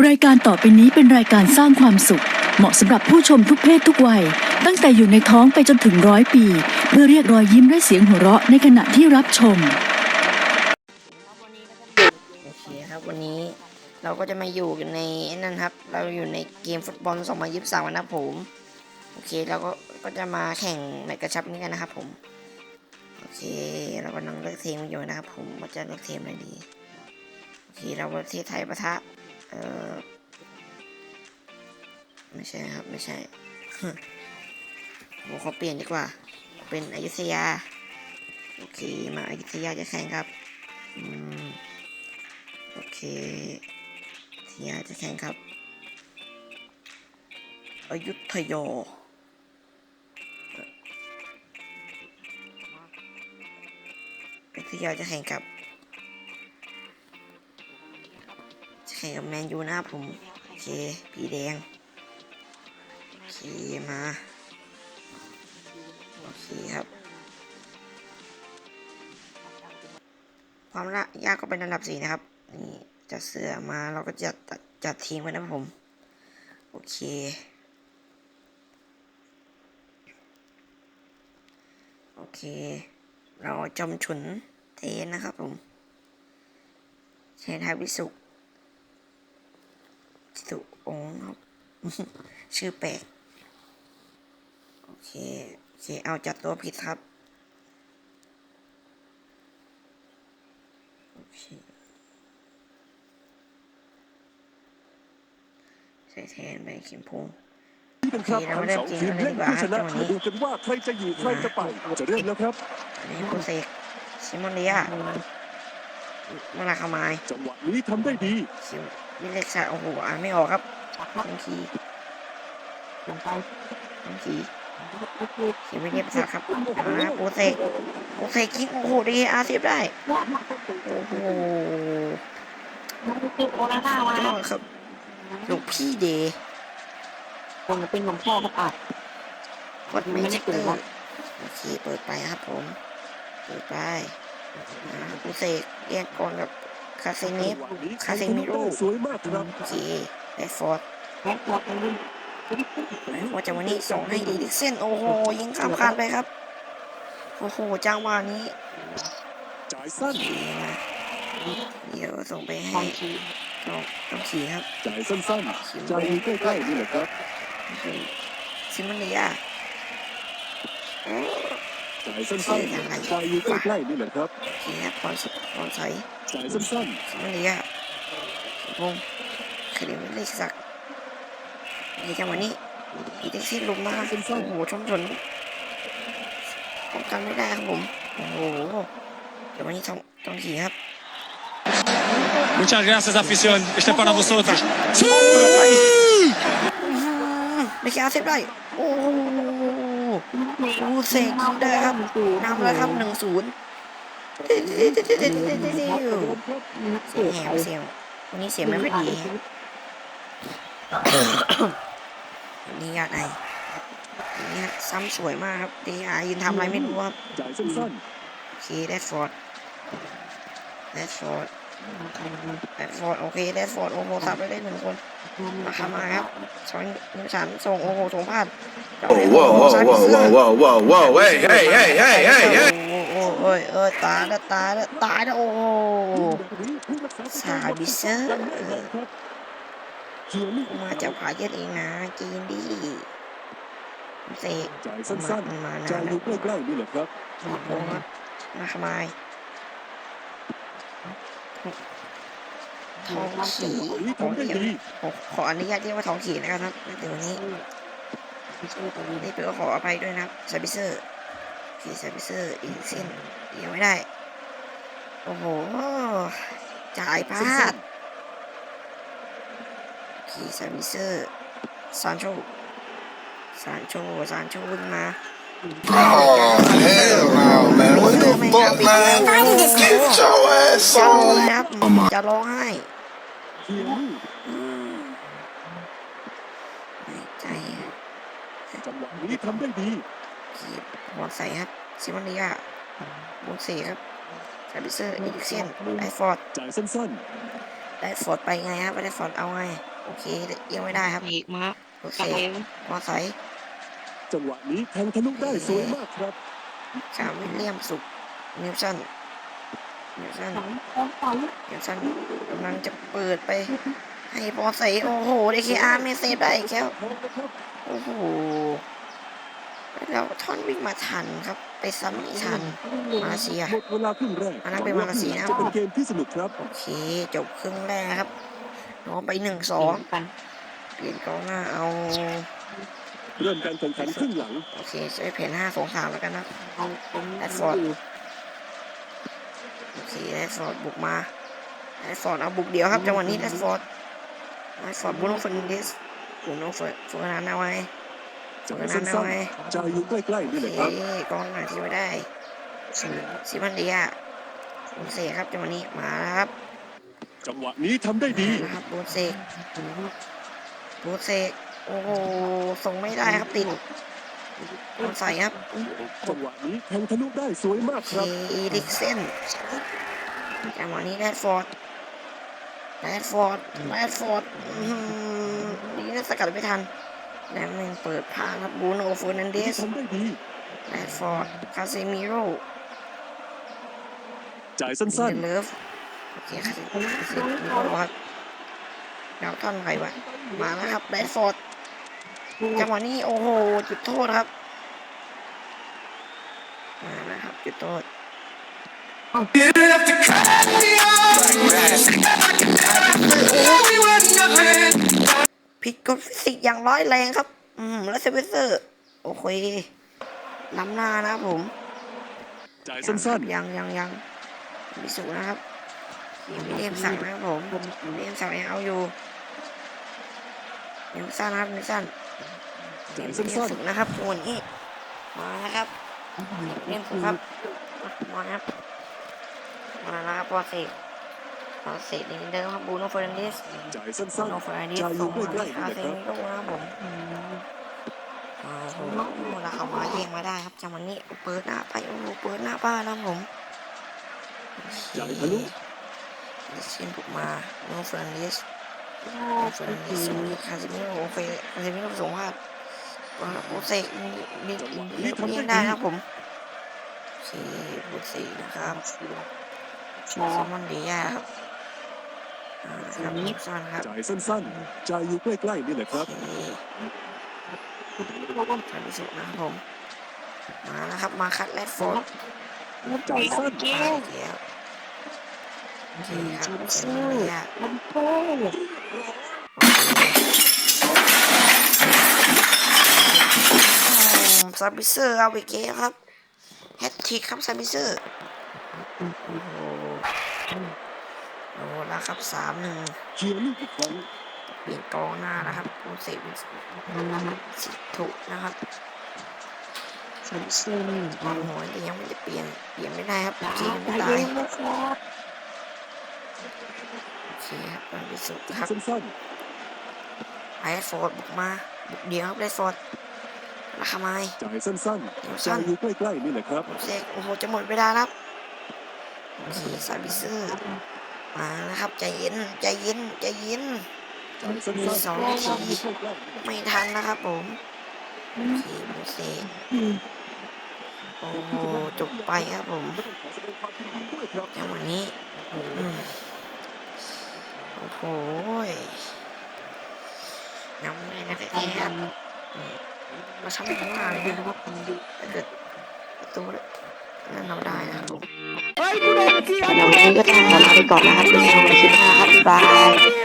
รายการต่อไปนี้เป็นรายการสร้างความสุข เหมาะสำหรับผู้ชมทุกเพศทุกวัย ตั้งแต่อยู่ในท้องไปจนถึงร้อยปี เพื่อเรียกรอยยิ้มและเสียงหัวเราะในขณะที่รับชม โอเคครับวันนี้เราก็จะมาอยู่กันในนั่นครับ เราอยู่ในเกมฟุตบอล2023นะครับผม โอเคเราก็ก็จะมาแข่งในกระชับนี้กันนะครับผม โอเคเรากำลังเลือกทีมอยู่นะครับผมว่าจะเลือกทีมอะไรดี โอเคเราประเทศไทยปะทะ เออไม่ใช่ครับ ไม่ใช่ผมขอเปลี่ยนดีกว่า เป็นอยุธยา โอเค มาอยุธยาจะแข่งครับ อืม โอเคทียาจะแข่งครับ อยุธยาอยุธยาจะแข่งกับ ข่งกับแมนยูนะครับผม โอเค ผีแดง โอเค มา โอเคครับ ความละยากก็เป็นระดับสี่นะครับ นี่จัดเสือมาเราก็จะจัดจัดทีมกันนะผม โอเคโอเค เราจอมฉุนเทนนะครับผมเชนไทยวิสุข องค์ครับ ชื่อแปลก โอเค โอเค เอาจัดตัวผิดครับ โอเค ใส่แทนไปเข็มพงนี่เป็นครับโอเคเราทั้มางเริ่มสองเกมทีมกันเลยเล่นดีกว่าเพื่อชนะครับมาดูกันว่าใครจะอยู่ใครจะไปจะเริ่มแล้วครับอันนี้คุณเสกซิมอนเลียเมื่อไรเข้ามาจังหวะนี้ทำได้ดีซิม วิเล็กซ์โอ้โหอ่านไม่ออกครับทังคีทังคีซิมวิเล็กซ์ครับมาโปรเซกโปรเซกยิงโอ้โหดีอาเซียบได้โอ้โหยอดครับลูกพี่เดย์คนเป็นของพ่อก็ปัดกดไม่เช็คเลยโอเคเปิดไปครับผม เปิดไปอ่าโปรเซกแยกก่อนกับ คาเซจัเนงฟหวะนี้คาเซมิโร่สวยมากครับโอเคได้ฟอร์ดแพ็คตัวกันเลยว่าจะวันนี้ส่งให้ดีดิกเส้นโอ้โหยิงข้ามคานไปครับ โอ้โหจังหวะนี้จ่ายสั้นดีนะเดี๋ยวส่งไปทให้องชีน้องน้องขี่ครับจ่ายสั้นๆใจใกล้ๆนี่แหละครับโอเคซิมอนเลีย โอ้จ่ายสั้นๆใจใกล้ๆนี่แหละครับโอเคครับพรสพรใสจ่ายสั้นซิมอนเลียงงคดีไม่เลขสักในจังหวะนี้อีเด็กซี่ลุมมาโอ้โหชมชนป้องกันไม่ได้ครับผมโอ้โหเดี๋ยววันนี้ต้องต้องขี่ครับ Muchas gracias, afición. Este es para vosotros. ไม่แค่เซฟ ฟูเสกได้ครับนำแล้วครับหนึ่งศูนย์เสียงเสียงวันนี้เสียงไม่ค่อยดีนนี้ยอดไอวันนี้ซ้ำสวยมากครับดีอายืนทำอะไรไม่รู้ครับๆจ่ายสั้นโอเคแรดฟอร์ดแรดฟอร์ด แรดฟอร์ดโอเคแรดฟอร์ดโอ้โหสับไปได้หนึ่งคนมาเข้ามาครับสองนิ้วสามส่งโอ้โหสงพลาด Whoa, whoa, whoa, whoa, whoa, whoa, whoa, whoa, hey, hey, hey, hey, hey, hey. โอ้โหเอ้ยเอ้ยตายแล้วตายแล้วตายแล้วโอ้โหสาบิเซอร์เกี่ยวลูกมาจากผาเย็ดเองนะจีนดีเสกจ่ายสั้นมันมาๆนาใจนแล้วใกล้ๆนี่แหละครับโอ้ครับมาทำไม ทองขีนี่ขอทำได้เรียกดีขอขออนุญาตเรียกว่าทองขีนะครับเดี๋ยวนี้นี่เป็นก็ขออภัยด้วยนะครับซาบิเซอร์คีซาบิเซอร์อีกเส้นยังไม่ได้ โอ้โห จ่ายพลาดคีซาบิเซอร์ซานโชซานโชซานโชวิ่งมา man? Get your ass จะร้อง on. ครับจะร้องไห้เกี่ยวลูกอืมในใจอะจังหวะนี้ทำได้ดีขีดบอลใส่ครับซิมอนเนียบอลเสีครับซาบิเซอร์อีกเส้นไอฟอร์ด จ่ายสั้นได้ฟอร์ดไปไงครับได้ฟอร์ดเอาไง โอเคเอียงไม่ได้ครับ อีกมาโอเคใส่พอใส่จังหวะนี้แทงทะลุได้สวยมากครับ ชาวิลเลียมสุก นิวสันนิวสันสองสองสองนิวสันกำลังจะเปิดไป ให้พอใส่โอ้โหได้เคอาร์ไม่เซฟได้อีกแล้วโอ้โหแล้วท่อนวิ่งมาทันครับ ไปซ้ำไม่ทันมาเลเซียหมดเวลาครึ่งแรกอันนั้นเป็นมาเลเซียนะจะเป็นเกมที่สนุกครับโอเคจบครึ่งแรกครับน้องไปหนึ่งสองกันเปลี่ยนกองหน้าเอาเริ่มการแข่งขันครึ่งหลังโอเคใช้แผนห้าสองสามแล้วกันนะเอาเป็นแอดฟอร์ดโอ เคแรดฟอร์ดบุกมาแรดฟอร์ดเอาบุกเดียวครับจังหวะนี้แรดฟอร์ดแรดฟอร์ดบุโนเฟอร์นันเดสบุโนเฟอร์เฟอร์นันเอาไว้เฟอจ่ายร์นันเอาสั้นไว้ๆจ่ายอยู่ใกล้ๆโอนี่แหเคละครับกองหน้าที่ไม่ได้ซิมันเดียโบนเซกครับจังหวะนี้มาแล้วครับ จังหวะนี้ทำได้ดีมาแล้วครับโบนเซกโบนเซกโอ้โหส่งไม่ได้ครับติด โดนใส่ครับจังหวะนี้แทงทะลุได้สวยมากครับอีริกเซนจังหวะนี้แรดฟอร์ดแรดฟอร์ดแรดฟอร์ดอืมนี่น่าสกัดไม่ทันแล้วแม่งเปิดพางครับบูโนเฟอร์นันเดสแรดฟอร์ดคาเซมิโร่จ่ายสั้นนเลิฟโอเคคาเซมิโร่ครับแล้วท่อนใครวะมาแล้วครับแรดฟอร์ด จังหวะนี้โอ้โหจุดโทษครับมาแล้วครับจุดโทษผิดกฎฟิสิกส์อย่างร้ายแรงครับ อืมแล้วเซเวเซอร์โอเคล้ำหน้านะครับผมๆจ่ายสั้นยังยังยังมิสุนะครับยังไม่เรียมสั่งนะครับผมเรียมสั่งยังเอาอยู่ยังสั้นนะครับยังสั้นๆ เรีจ่ายยมสั้เรียมนฝึกนะครับวันนี้มานะครับเรียมฝึกครับมานะครับมาแล้วครับพอเสกพอเสกนี่เดิมครับบูโนเฟอร์นันเดสๆจ่ายสั้บูนโนเฟอร์นันเดๆสจ่ายอส่ยู่งใกมาล้ๆที่นี่คาแหละเซครับมิโร่นะครับผมโอ้โหแล้วเขามาแย่งมาได้ครับจังหวะนี้เปิดหน้าไปโอ้โหเปิดหน้าบ้านนะครับผมจ่ายทะลุดิเชนบุกมาโนเฟรนลิสโนเฟรนลิสมีคาซิมิโร่โอเคคาซิมิโร่ส่งว่าโอเซกนี่นี่นี่เลี้ยงได้ครับผมโอเคโอเซกนะครับซมอนดียครับครับนิกซอนครับจ่ายสั้นๆจ่ายอยู่ใกล้ๆนี่แหละครับโอเคทำที่สุดนะครับผม มาแล้วครับ มาคัดแรดฟอร์ดจ่ายสั้นมาแล้วโอเคครับเซมอนเดียมันโค้ง ซาบิเซอร์เอาไปเกะครับแฮตทริกครับซาบิเซอร์โอ้โหโอ้แล้วครับสามหนึ่งเคลียร์ลูกอีกครั้งเปลี่ยนกองหน้านะครับโอเซเป็นสิถุนะครับสันเซนมองหัวแต่ยังไม่ได้เปลี่ยนเปลี่ยนไม่ได้ครับดาจริงตายครับโอเคครับบอลไปสุดครับไอฟอร์บุกมาบุกเดียวครับไอฟอ ร์ดราคาไม้ๆจ่ายสั้นๆจ่ายอยู่ใกล้ๆนี่แหละครับโอเซโอ้โหจะหมดเวลาแล้วครับโอเคซาบิเซอร์มานะครับใจเย็นใจเย็นใจเย็นจ่ายสั้นมีๆสองนาทีจ่ายอยู่ใกล้ๆไม่ทันนะครับผมโอเคโอเซโอ้โหจบไปครับผมขอแสดงความยินดีด้วยครับจังหวะนี้อืมโอ้โหยังไม่ได้นะแค่ครับ มาทำข้างหน้าเลยนะนะครับผมดูเกิดประตูนั่นเราได้นะครับผมสำหรับวันนี้ก็ต้องขอลาไปก่อนนะครับดูในคลิปหน้าครับบ๊ายบาย